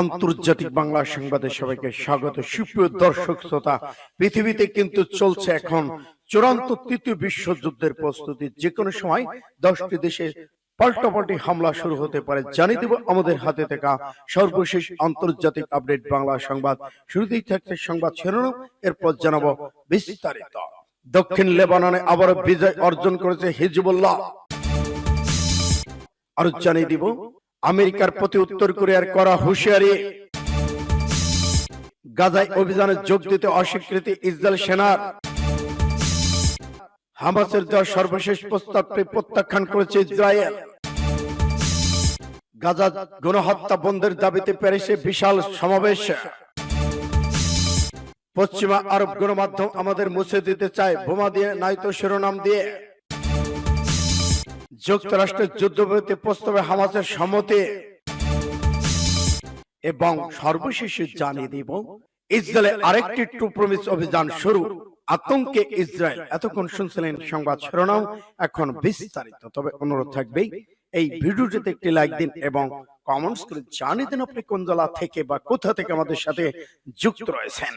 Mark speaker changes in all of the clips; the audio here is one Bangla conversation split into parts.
Speaker 1: আন্তর্জাতিক বাংলা সংবাদে সবাইকে স্বাগত সুপ্রিয় দর্শক শ্রোতা পৃথিবীতে কিন্তু চলছে এখন চূড়ান্ত তৃতীয় বিশ্বযুদ্ধের প্রস্তুতি যে কোনো সময় দশটি দেশে পাল্টাপাল্টি হামলা শুরু হতে পারে জানি দেব আমাদের হাতে থাকা সর্বশেষ আন্তর্জাতিক আপডেট বাংলা সংবাদ শুরুতেই থাকছে সংবাদ শিরোনাম এরপর জানাবো বিস্তারিত দক্ষিণ লেবাননে আবারও বিজয় অর্জন করেছে হিজবুল্লাহ আর জানিয়ে দিব আমেরিকার প্রতি উত্তর কোরিয়ার করা হুঁশিয়ারি গাজায় অভিযানে যোগ দিতে অস্বীকৃতি ইসরায়েল সেনার হামাসের দেওয়া সর্বশেষ প্রস্তাবটি প্রত্যাখ্যান করেছে ইসরায়েল গাজা গণহত্যা বন্ধের দাবিতে প্যারিসে বিশাল সমাবেশ পশ্চিমা আরব গণমাধ্যম আমাদের মুছে দিতে চায় বোমা দিয়ে নাইতো শিরোনাম দিয়ে যুক্তরাষ্ট্রের যুদ্ধবিরতি প্রস্তাবে হামাসের সম্মতি এবং সর্বশেষে জানিয়ে দিব ইসরায়েলে আরেকটি টু প্রমিস অভিযান শুরু আতঙ্কে ইসরায়েল এতক্ষণ শুনছিলেন সংবাদ শিরোনাম এখন বিস্তারিত তবে অনুরোধ থাকবেই এই ভিডিওটিতে একটি লাইক দিন এবং কমেন্টস করে জানিয়ে দিন আপনি কোন জেলা থেকে বা কোথা থেকে আমাদের সাথে যুক্ত রয়েছেন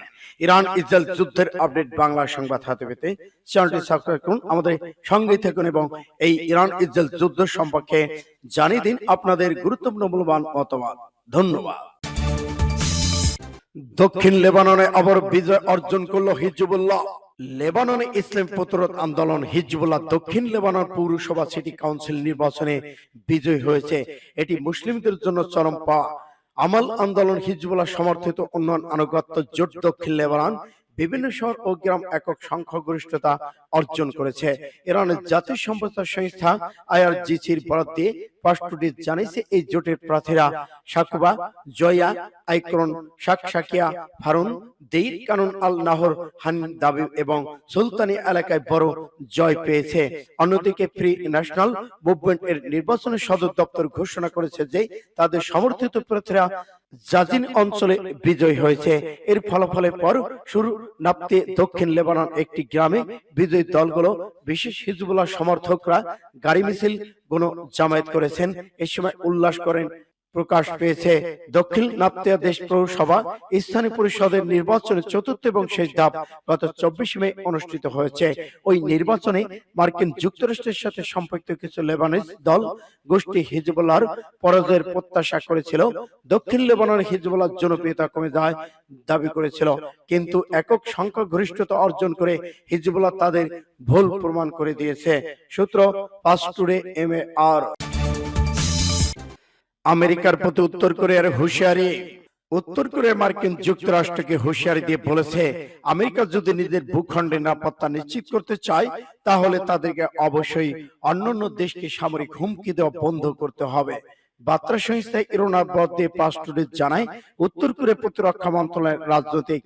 Speaker 1: ইরান ইসরায়েল যুদ্ধের আপডেট বাংলা সংবাদ হাতে পেতে চ্যানেলটি সাবস্ক্রাইব করুন আমাদের সঙ্গে থাকুন এবং এই ইরান ইসরায়েল যুদ্ধ সম্পর্কে জানিয়ে দিন আপনাদের গুরুত্বপূর্ণ মূল্যবান মতামত ধন্যবাদ দক্ষিণ লেবাননে আবার বিজয় অর্জন করলো হিজবুল্লাহ লেবানন ইসলাম প্রতিরোধ আন্দোলন হিজবুল্লাহ দক্ষিণ লেবানন পৌরসভা সিটি কাউন্সিল নির্বাচনে বিজয়ী হয়েছে এটি মুসলিমদের জন্য চরম পাওয়া আমাল আন্দোলন হিজবুল্লাহ সমর্থিত উন্নয়ন আনুগত্য জোট দক্ষিণ লেবানন বিভিন্ন শহর ও গ্রাম একক সংখ্যাগরিষ্ঠতা অর্জন করেছে ইরানের জাতীয় সম্প্রচার সংস্থা আইআরজিসির বরাদ্দে পাস্টুডি জানিয়েছে এই জোটের প্রার্থীরা সাকুবা জয়া আইকরন শাকশাকিয়া ফারুন দেইর কানুন আল নাহর হান দাবি এবং সুলতানি এলাকায় বড় জয় পেয়েছে অন্যদিকে ফ্রি ন্যাশনাল মুভমেন্ট এর নির্বাচনের সদর দপ্তর ঘোষণা করেছে যে তাদের সমর্থিত প্রার্থীরা জাজিন অঞ্চলে বিজয় হয়েছে এর ফলাফলের পর শুরু নাপতে দক্ষিণ লেবানন একটি গ্রামে বিজয়ী দলগুলো বিশেষ হিজবুল্লাহ সমর্থকরা গাড়ি মিছিল গণ জামায়াত করেছেন এ সময় উল্লাস করেন প্রকাশ পেয়েছে দক্ষিণ নাপ্তিয়া দেশ পৌরসভা স্থানীয় পরিষদের নির্বাচনের চতুর্থ এবং শেষ ধাপ গত চব্বিশ মে অনুষ্ঠিত হয়েছে ওই নির্বাচনে মার্কিন যুক্তরাষ্ট্রের সাথে সম্পৃক্ত কিছু লেবানিজ দল গোষ্ঠী হিজবুল্লার পরাজয়ের প্রত্যাশা করেছিল দক্ষিণ লেবাননের হিজবুল্লার জনপ্রিয়তা কমে যায় দাবি করেছিল কিন্তু একক সংখ্যা গরিষ্ঠতা অর্জন করে হিজবুল্লাহ তাদের ভুল প্রমাণ করে দিয়েছে সূত্র পাস্টুরে এম এ আর আমেরিকার প্রতি উত্তর কোরিয়ার হুঁশিয়ারি উত্তর কোরিয়া মার্কিন যুক্তরাষ্ট্রকে হুঁশিয়ারি দিয়ে বলেছে আমেরিকা যদি নিজের ভূখণ্ডে নিরাপত্তা নিশ্চিত করতে চায় তাহলে তাদেরকে অবশ্যই অন্যান্য দেশকে সামরিক হুমকি দেওয়া বন্ধ করতে হবে বার্তা সংস্থা ইরোনা বদ্দে পাস্টুডে জানায় উত্তর কোরিয়া প্রতিরক্ষা মন্ত্রণালয়ের রাজনৈতিক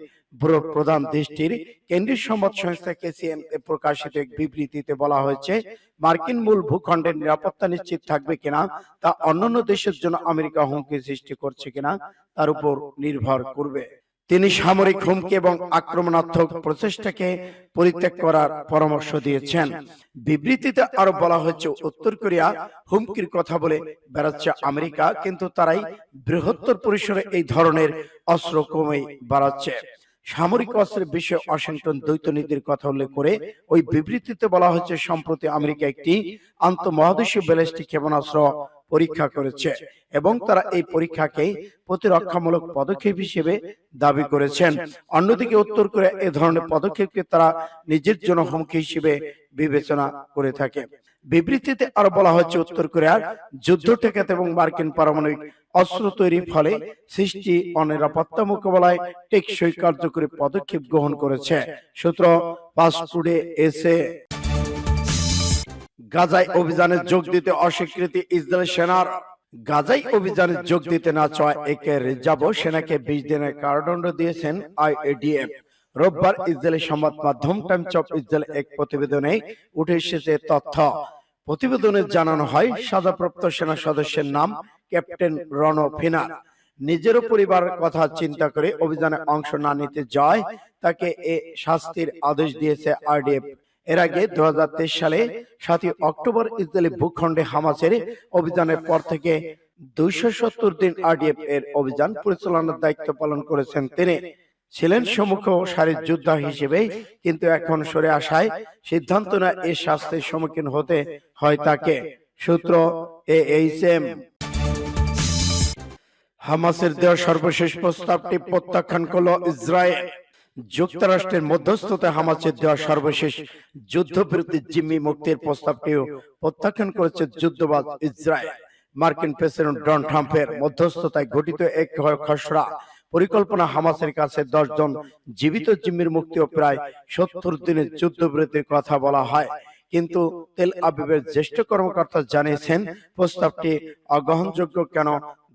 Speaker 1: প্রধান দেশটির কেন্দ্রীয় সংবাদ সংস্থা কেসিএন এ প্রকাশিত এক বিবৃতিতে বলা হয়েছে মার্কিন মূল ভূখণ্ডের নিরাপত্তা নিশ্চিত থাকবে কিনা তা অন্যান্য দেশের জন্য আমেরিকা হুমকি সৃষ্টি করছে কিনা তার উপর নির্ভর করবে তিনি সামরিক হুমকি এবং আক্রমণাত্মক প্রচেষ্টাকে পরিত্যাগ করার পরামর্শ দিয়েছেন বিবৃতিতে আরো বলা হয়েছে উত্তর কোরিয়া হুমকির কথা বলে বেড়াচ্ছে আমেরিকা কিন্তু তারাই বৃহত্তর পরিসরে এই ধরনের অস্ত্র কমে বাড়াচ্ছে সামরিক অস্ত্রের বিষয়ে ওয়াশিংটন দ্বৈত নীতির কথা উল্লেখ করে ওই বিবৃতিতে বলা হচ্ছে সম্প্রতি আমেরিকা একটি আন্তঃমহাদেশীয় ব্যালিস্টিক ক্ষেপণাস্ত্র পরীক্ষা করেছে এবং তারা এই পরীক্ষাকে প্রতিরক্ষামূলক পদক্ষেপ হিসেবে দাবি করেছেন অন্যদিকে উত্তর কোরিয়া এ ধরনের পদক্ষেপকে তারা নিজের জন্য হুমকি হিসেবে বিবেচনা করে থাকে বিবৃতিতে আরো বলা হচ্ছে উত্তর কোরিয়ার যুদ্ধ ঠেকাতে এবং মার্কিন পারমাণবিক অস্ত্র তৈরির ফলে সৃষ্টি অনিরাপত্তা মোকাবেলায় টেকসই কার্যকরী পদক্ষেপ গ্রহণ করেছে সূত্র পাসপোর্টে এসে গাজায় অভিযানে যোগ দিতে অস্বীকৃতি ইসরায়েল সেনার গাজাই অভিযানে যোগ দিতে না চায় একে রিজাব সেনাকে বিশ দিনের কারাদণ্ড দিয়েছেন আইএডিএম রোববার ইসরায়েলের সংবাদ মাধ্যম টাইমস অফ ইসরায়েল এক প্রতিবেদনে উঠে এসেছে তথ্য প্রতিবেদনে জানানো হয় সাজাপ্রাপ্ত সেনা সদস্যের নাম ক্যাপ্টেন রণ ফিনার নিজেরও পরিবার কথা চিন্তা করে অভিযানে অংশ না নিতে যায় তাকে এ শাস্তির আদেশ দিয়েছে আরডিএফ এর আগে দু সালে সাতই অক্টোবর ইসরায়েলি ভূখণ্ডে হামাসের অভিযানের পর থেকে দুইশো দিন আরডিএফ এর অভিযান পরিচালনার দায়িত্ব পালন করেছেন তিনি ছিলেন সম্মুখ সারির যোদ্ধা হিসেবে কিন্তু এখন সরে আসায় সিদ্ধান্ত না এ শাস্তির সম্মুখীন হতে হয় তাকে সূত্র এ এইচ এম হামাসের দেওয়া সর্বশেষ প্রস্তাবটি প্রত্যাখ্যান করল ইসরায়েল যুক্তরাষ্ট্রের মধ্যস্থতা হামাসের দেওয়া সর্বশেষ যুদ্ধবিরতি জিম্মি মুক্তির প্রস্তাবটিও প্রত্যাখ্যান করেছে যুদ্ধবাদ ইসরায়েল মার্কিন প্রেসিডেন্ট ডোনাল্ড ট্রাম্পের মধ্যস্থতায় গঠিত এক খসড়া পরিকল্পনা হামাসের কাছে জন জীবিত জিম্মির মুক্তিও প্রায় সত্তর দিনের যুদ্ধবিরতির কথা বলা হয় কিন্তু তেল আবিবের জ্যেষ্ঠ কর্মকর্তা জানিয়েছেন প্রস্তাবটি অগ্রহণযোগ্য কেন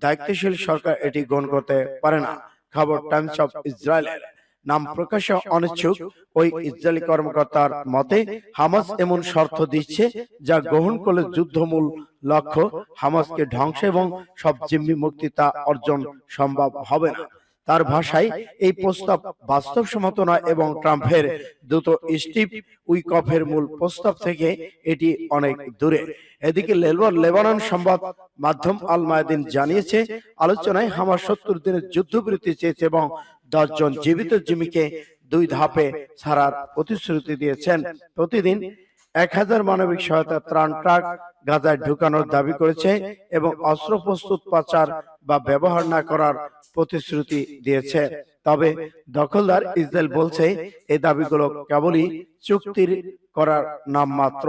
Speaker 1: দায়িত্বশীল সরকার এটি গ্রহণ করতে পারে না খবর টাইমস অফ ইসরায়েলের নাম প্রকাশে অনিচ্ছুক ওই ইসরায়েলি কর্মকর্তার মতে হামাস এমন শর্ত দিচ্ছে যা গ্রহণ করলে যুদ্ধমূল লক্ষ্য হামাসকে ধ্বংস এবং সব জিম্মি মুক্তি তা অর্জন সম্ভব হবে না তার ভাষায় এই প্রস্তাব বাস্তবসম্মত নয় এবং ট্রাম্পের দ্রুত স্টিভ উইকফের মূল প্রস্তাব থেকে এটি অনেক দূরে এদিকে লেবানন সংবাদ মাধ্যম আল মায়াদিন জানিয়েছে আলোচনায় হামাস সত্তর দিনের যুদ্ধবিরতি চেয়েছে এবং দশজন জীবিত জিমিকে দুই ধাপে ছাড়ার প্রতিশ্রুতি দিয়েছেন প্রতিদিন এক হাজার মানবিক সহায়তা ত্রাণ ট্রাক গাজায় ঢুকানোর দাবি করেছে এবং অস্ত্র প্রস্তুত পাচার বা ব্যবহার না করার প্রতিশ্রুতি দিয়েছে তবে দখলদার ইসরায়েল বলছে এই দাবিগুলো কেবলই চুক্তির করার নাম মাত্র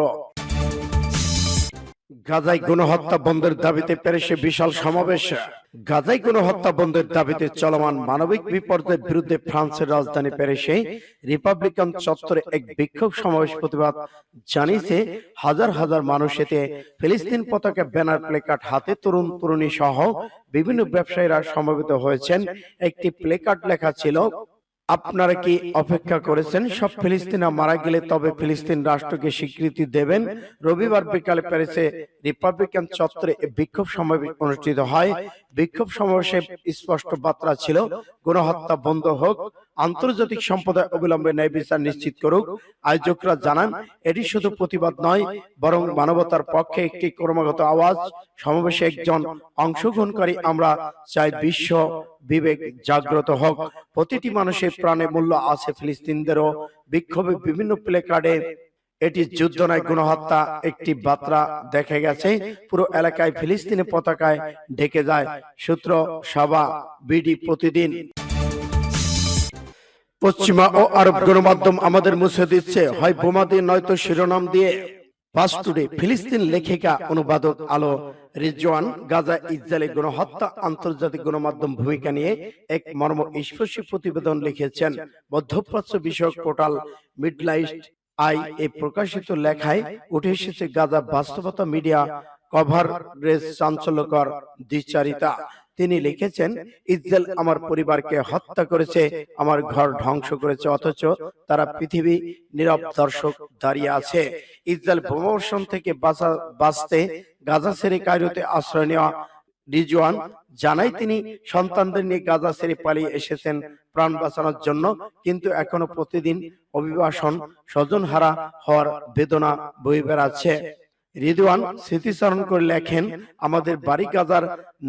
Speaker 1: গাজায় গণহত্যা বন্ধের দাবিতে প্যারিসে বিশাল সমাবেশ গাজায় গণহত্যা বন্ধের দাবিতে চলমান মানবিক বিপর্যয়ের বিরুদ্ধে ফ্রান্সের রাজধানী প্যারিসে রিপাবলিকান চত্বরে এক বিক্ষোভ সমাবেশ প্রতিবাদ জানিয়েছে হাজার হাজার মানুষ এতে ফিলিস্তিন পতাকা ব্যানার প্লেকার্ড হাতে তরুণ তরুণী সহ বিভিন্ন ব্যবসায়ীরা সমবেত হয়েছেন একটি প্লেকার্ড লেখা ছিল আপনারা কি অপেক্ষা করেছেন সব ফিলিস্তিনা মারা গেলে তবে ফিলিস্তিন রাষ্ট্রকে স্বীকৃতি দেবেন রবিবার বিকালে প্যারিসে রিপাবলিকান চত্বরে বিক্ষোভ সমাবেশ অনুষ্ঠিত হয় বিক্ষোভ সমাবেশে স্পষ্ট বার্তা ছিল গণহত্যা বন্ধ হোক আন্তর্জাতিক সম্প্রদায় অবিলম্বে ন্যায় বিচার নিশ্চিত করুক আয়োজকরা জানান এটি শুধু প্রতিবাদ নয় বরং মানবতার পক্ষে একটি ক্রমাগত আওয়াজ সমাবেশে একজন অংশগ্রহণকারী আমরা চাই বিশ্ব বিবেক জাগ্রত হোক প্রতিটি মানুষের প্রাণে মূল্য আছে ফিলিস্তিনদেরও বিক্ষোভে বিভিন্ন প্লেকার্ডে এটি যুদ্ধ নয় গণহত্যা একটি বার্তা দেখে গেছে পুরো এলাকায় ফিলিস্তিনি পতাকায় ঢেকে যায় সূত্র সভা বিডি প্রতিদিন পশ্চিমা ও আরব গণমাধ্যম আমাদের মুছে দিচ্ছে হয় বোমা দিয়ে নয়তো শিরোনাম দিয়ে পাস্টুরে ফিলিস্তিন লেখিকা অনুবাদক আলো রিজওয়ান গাজা ইসরায়েলি গণহত্যা আন্তর্জাতিক গণমাধ্যম ভূমিকা নিয়ে এক মর্ম স্পর্শী প্রতিবেদন লিখেছেন মধ্যপ্রাচ্য বিষয়ক পোর্টাল মিডলাইস্ট আই এ প্রকাশিত লেখায় উঠে এসেছে গাজা বাস্তবতা মিডিয়া কভার রেস চাঞ্চল্যকর দ্বিচারিতা তিনি লিখেছেন ইসরায়েল আমার পরিবারকে হত্যা করেছে আমার ঘর ধ্বংস করেছে অথচ তারা পৃথিবী নীরব দর্শক দাঁড়িয়ে আছে ইসরায়েল বোমাবর্ষণ থেকে বাঁচা বাঁচতে গাজা ছেড়ে কায়রোতে আশ্রয় নেওয়া রিজওয়ান জানাই তিনি সন্তানদের নিয়ে গাজা ছেড়ে পালিয়ে এসেছেন প্রাণ বাঁচানোর জন্য কিন্তু এখনো প্রতিদিন অভিবাসন স্বজন হারা হওয়ার বেদনা বই বেড়াচ্ছে রিদওয়ান স্মৃতিচারণ করে লেখেন আমাদের বাড়ি গাজার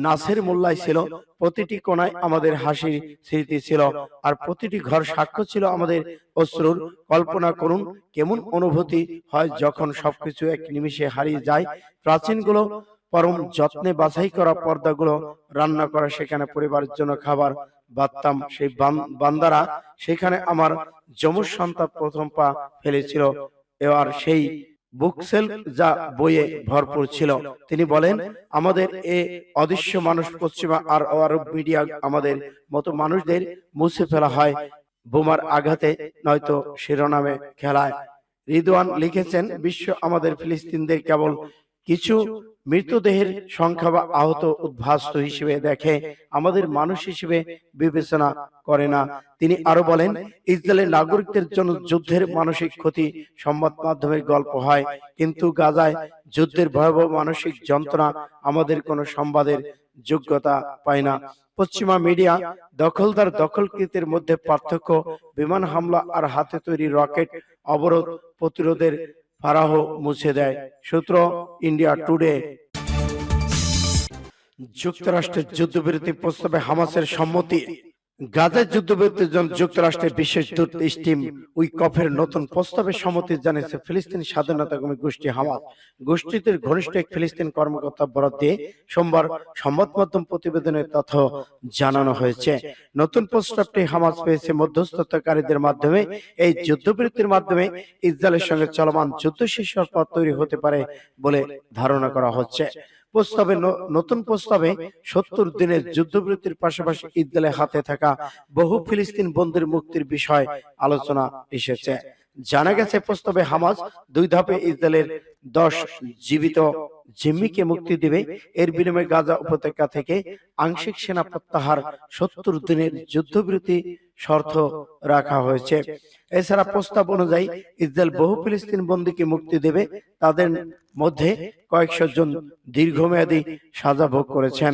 Speaker 1: নাসের মোল্লাই ছিল প্রতিটি কোনায় আমাদের হাসির স্মৃতি ছিল আর প্রতিটি ঘর সাক্ষ্য ছিল আমাদের অশ্রুর কল্পনা করুন কেমন অনুভূতি হয় যখন সবকিছু এক নিমিষে হারিয়ে যায় প্রাচীনগুলো পরম যত্নে বাছাই করা পর্দাগুলো রান্না করা সেখানে পরিবারের জন্য খাবার বাত্তাম সেই বান্দারা সেখানে আমার যমজ সন্তান প্রথম পা ফেলেছিল এবার সেই বুকসেল যা বইয়ে ভরপুর ছিল তিনি বলেন আমাদের এ অদৃশ্য মানুষ পশ্চিমা আর আরব মিডিয়া আমাদের মতো মানুষদের মুছে ফেলা হয় বোমার আঘাতে নয়তো শিরোনামে খেলায় রিদওয়ান লিখেছেন বিশ্ব আমাদের ফিলিস্তিনদের কেবল কিছু মৃতদেহের সংখ্যা বা আহত উদ্ভাস্ত হিসেবে দেখে আমাদের মানুষ হিসেবে বিবেচনা করে না তিনি আরো বলেন ইসরায়েলের নাগরিকদের জন্য যুদ্ধের মানসিক ক্ষতি সংবাদ মাধ্যমের গল্প হয় কিন্তু গাজায় যুদ্ধের ভয়াবহ মানসিক যন্ত্রণা আমাদের কোন সংবাদের যোগ্যতা পায় না পশ্চিমা মিডিয়া দখলদার দখলকৃতের মধ্যে পার্থক্য বিমান হামলা আর হাতে তৈরি রকেট অবরোধ প্রতিরোধের ফারাহ মুছে দেয় সূত্র ইন্ডিয়া টুডে যুক্তরাষ্ট্রের যুদ্ধবিরতি প্রস্তাবে হামাসের সম্মতি গাজার যুদ্ধবিরতির জন্য যুক্তরাষ্ট্রে বিশেষ দূত স্টিম উইকফের নতুন প্রস্তাবে সম্মতি জানিয়েছে ফিলিস্তিনি স্বাধীনতাকামী গোষ্ঠী হামাস গোষ্ঠীটির ঘনিষ্ঠ এক ফিলিস্তিন কর্মকর্তা বরাদ দিয়ে সোমবার সংবাদ মাধ্যম প্রতিবেদনে তথ্য জানানো হয়েছে নতুন প্রস্তাবটি হামাস পেয়েছে মধ্যস্থতাকারীদের মাধ্যমে এই যুদ্ধবিরতির মাধ্যমে ইসরায়েলের সঙ্গে চলমান যুদ্ধ শেষ হওয়ার পর তৈরি হতে পারে বলে ধারণা করা হচ্ছে প্রস্তাবে নতুন প্রস্তাবে সত্তর দিনের যুদ্ধবিরতির পাশাপাশি ইদ্দালে হাতে থাকা বহু ফিলিস্তিন বন্দির মুক্তির বিষয় আলোচনা এসেছে জানা গেছে প্রস্তাবে হামাজ দুই ধাপে ইসরায়েলের দশ জীবিত জিম্মিকে মুক্তি দেবে এর বিনিময়ে গাজা উপত্যকা থেকে আংশিক সেনা প্রত্যাহার সত্তর দিনের যুদ্ধবিরতি শর্ত রাখা হয়েছে এছাড়া প্রস্তাব অনুযায়ী ইসরায়েল বহু ফিলিস্তিন বন্দীকে মুক্তি দেবে তাদের মধ্যে কয়েকশো জন দীর্ঘমেয়াদী সাজা ভোগ করেছেন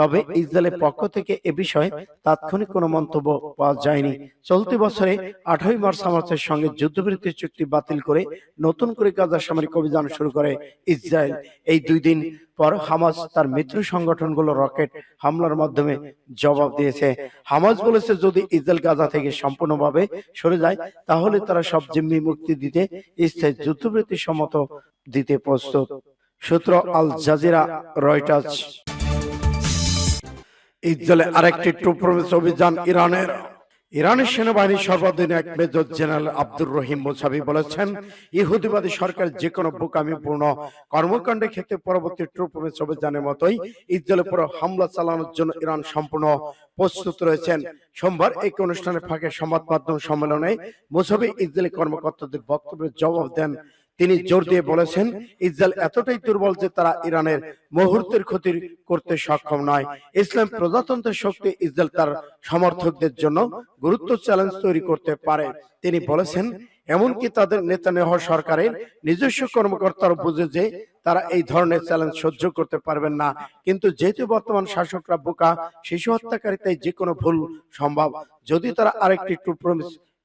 Speaker 1: তবে ইসরায়েলের পক্ষ থেকে এ বিষয়ে তাৎক্ষণিক কোনো মন্তব্য পাওয়া যায়নি চলতি বছরে আঠারোই মার্চ হামাসের সঙ্গে যুদ্ধবিরতির চুক্তি বাতিল করে নতুন করে গাজা সামরিক অভিযান শুরু করে ইসরায়েল এই দুই দিন পর হামাস তার মিত্র সংগঠনগুলো রকেট হামলার মাধ্যমে জবাব দিয়েছে হামাস বলেছে যদি ইসরায়েল গাজা থেকে সম্পূর্ণভাবে সরে যায় তাহলে তারা সব জিম্মি মুক্তি দিতে ইসরায়েল যুদ্ধবিরতি সম্মত দিতে প্রস্তুত সূত্র আল জাজিরা রয়টার্স ইসরায়েলে আরেকটি টু অভিযান ইরানের ইরানের সেনাবাহিনীর সর্বাধিনায়ক major general Abdur Rahim Mousavi বলেছেন ইহুদিবাদী সরকার যে কোনো বোকামিপূর্ণ কর্মকাণ্ডের ক্ষেত্রে পরবর্তী ট্রুপমেন্স অভিযানের মতোই ইসরায়েলের উপর হামলা চালানোর জন্য ইরান সম্পূর্ণ প্রস্তুত রয়েছেন সোমবার এক অনুষ্ঠানে ফাঁকে সংবাদ মাধ্যম সম্মেলনে মোসাবি ইসরায়েলি কর্মকর্তাদের বক্তব্যের জবাব দেন তিনি জোর দিয়ে বলেছেন ইসরায়েল এতটাই দুর্বল যে তারা ইরানের মুহূর্তের ক্ষতি করতে সক্ষম নয় ইসলাম প্রজাতন্ত্রের শক্তি ইসরায়েল তার সমর্থকদের জন্য গুরুত্ব চ্যালেঞ্জ তৈরি করতে পারে তিনি বলেছেন এমনকি তাদের নেতা নেওয়া সরকারের নিজস্ব কর্মকর্তার বুঝে যে তারা এই ধরনের চ্যালেঞ্জ সহ্য করতে পারবেন না কিন্তু যেহেতু বর্তমান শাসকরা বোকা শিশু হত্যাকারী যে কোনো ভুল সম্ভব যদি তারা আরেকটি টু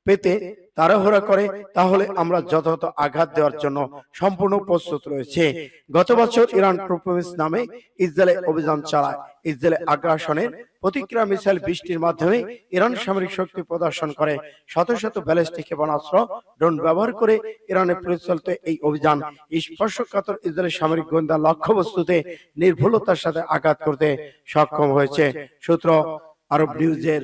Speaker 1: পেতে তাড়াহুড়া করে তাহলে আমরা যথাযথ আঘাত দেওয়ার জন্য সম্পূর্ণ প্রস্তুত রয়েছে গত বছর ইরান প্রোপোমিস নামে ইসরায়েলে অভিযান চালায় ইসরায়েলে আগ্রাসনের প্রতিক্রিয়া মিসাইল বৃষ্টির মাধ্যমে ইরান সামরিক শক্তি প্রদর্শন করে শত শত ব্যালিস্টিক ক্ষেপণাস্ত্র ড্রোন ব্যবহার করে ইরানে পরিচালিত এই অভিযান স্পর্শকাতর ইসরায়েলের সামরিক গোয়েন্দা লক্ষ্যবস্তুতে নির্ভুলতার সাথে আঘাত করতে সক্ষম হয়েছে সূত্র আরব নিউজের